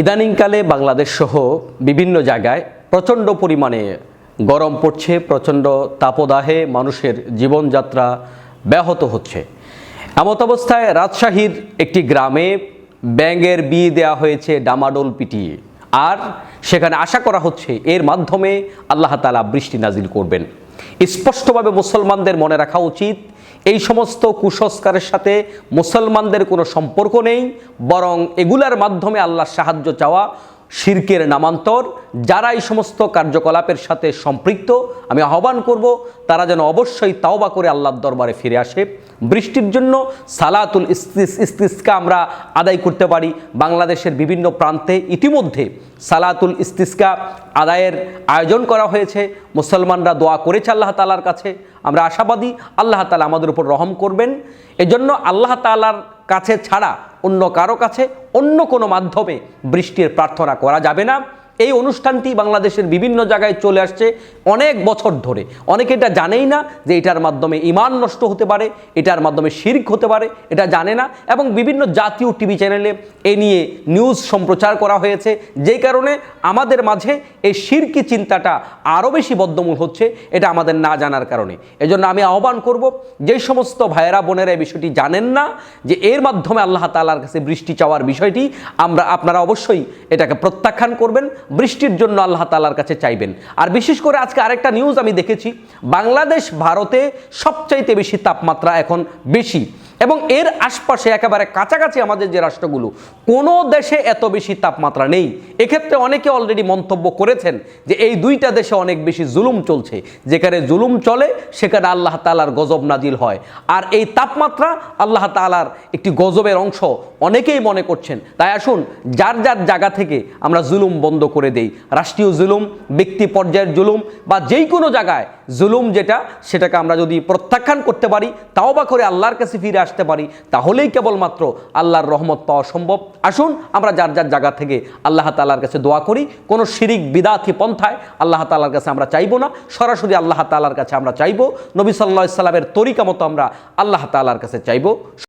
ইদানিংকালে বাংলাদেশ সহ বিভিন্ন জায়গায় প্রচণ্ড পরিমাণে গরম পড়ছে, প্রচণ্ড তাপদাহে মানুষের জীবনযাত্রা ব্যাহত হচ্ছে। এমত অবস্থায় রাজশাহীর একটি গ্রামে ব্যাঙের বিয়ে দেওয়া হয়েছে ডামাডোল পিটিয়ে। আর সেখানে আশা করা হচ্ছে এর মাধ্যমে আল্লাহ তালা বৃষ্টি নাজিল করবেন। স্পষ্টভাবে মুসলমানদের মনে রাখা উচিত এই সমস্ত কুসংস্কারের সাথে মুসলমানদের কোনো সম্পর্ক নেই বরং এগুলার মাধ্যমে আল্লাহর সাহায্য চাওয়া শিরকের নামান্তর যারা এই সমস্ত কার্যকলাপের সাথে সম্পৃক্ত, আমি আহ্বান করব তারা যেন অবশ্যই তাওবা করে আল্লাহর দরবারে ফিরে আসে। বৃষ্টির জন্য সালাতুল ইস্তিস, ইস্তিসকা আমরা আদায় করতে পারি। বাংলাদেশের বিভিন্ন প্রান্তে ইতিমধ্যে সালাতুল ইস্তিসকা আদায়ের আয়োজন করা হয়েছে। মুসলমানরা দোয়া করেছে আল্লাহ তালার কাছে। আমরা আশাবাদী আল্লাহ তালা আমাদের উপর রহম করবেন। এজন্য আল্লাহ তালার কাছে ছাড়া অন্য কারও কাছে অন্য কোনো মাধ্যমে বৃষ্টির প্রার্থনা করা যাবে না। এই অনুষ্ঠানটি বাংলাদেশের বিভিন্ন জায়গায় চলে আসছে অনেক বছর ধরে। অনেকে এটা জানেই না যে এটার মাধ্যমে ইমান নষ্ট হতে পারে, এটার মাধ্যমে শির্ক হতে পারে, এটা জানে না এবং বিভিন্ন জাতীয় টিভি চ্যানেলে এ নিয়ে নিউজ সম্প্রচার করা হয়েছে। যেই কারণে আমাদের মাঝে এই শিরকি চিন্তাটা আরও বেশি বদ্ধমূল হচ্ছে, এটা আমাদের না জানার কারণে। এজন্য আমি আহ্বান করব, যেই সমস্ত ভাইয়েরা, বোনেরা এই বিষয়টি জানেন না, যে এর মাধ্যমে আল্লাহ তালার কাছে বৃষ্টি চাওয়ার বিষয়টি, আমরা আপনারা অবশ্যই এটাকে প্রত্যাখ্যান করবেন। বৃষ্টির জন্য আল্লাহ তালার কাছে চাইবেন। আর বিশেষ করে আজকে আরেকটা নিউজ আমি দেখেছি, বাংলাদেশ, ভারতে সবচাইতে বেশি তাপমাত্রা এখন বেশি। এবং এর আশপাশে একেবারে কাছাকাছি আমাদের যে রাষ্ট্রগুলো, কোনো দেশে এত বেশি তাপমাত্রা নেই। এক্ষেত্রে অনেকে অলরেডি মন্তব্য করেছেন যে এই দুইটা দেশে অনেক বেশি জুলুম চলছে। যেখানে জুলুম চলে, সেখানে আল্লাহ তালার গজব নাজিল হয়। আর এই তাপমাত্রা আল্লাহ তালার একটি গজবের অংশ অনেকেই মনে করছেন। তাই আসুন, যার যার জায়গা থেকে আমরা জুলুম বন্ধ করে দেই। রাষ্ট্রীয় জুলুম, ব্যক্তি পর্যায়ের জুলুম বা যেই কোনো জায়গায় জুলুম যেটা, সেটাকে আমরা যদি প্রত্যাখ্যান করতে পারি তাও বা করে আল্লাহর কাছে ফিরে আসতে পারি, তাহলেই কেবলমাত্র আল্লাহর রহমত পাওয়া সম্ভব। আসুন, আমরা যার যার জায়গা থেকে আল্লাহ তালার কাছে দোয়া করি। কোনো শিরিক বিদাথি পন্থায় আল্লাহ তালার কাছে আমরা চাইব না। সরাসরি আল্লাহ তালার কাছে আমরা চাইব। নবী সাল্লাহ সাল্লামের তরিকা মতো আমরা আল্লাহ তালার কাছে চাইব।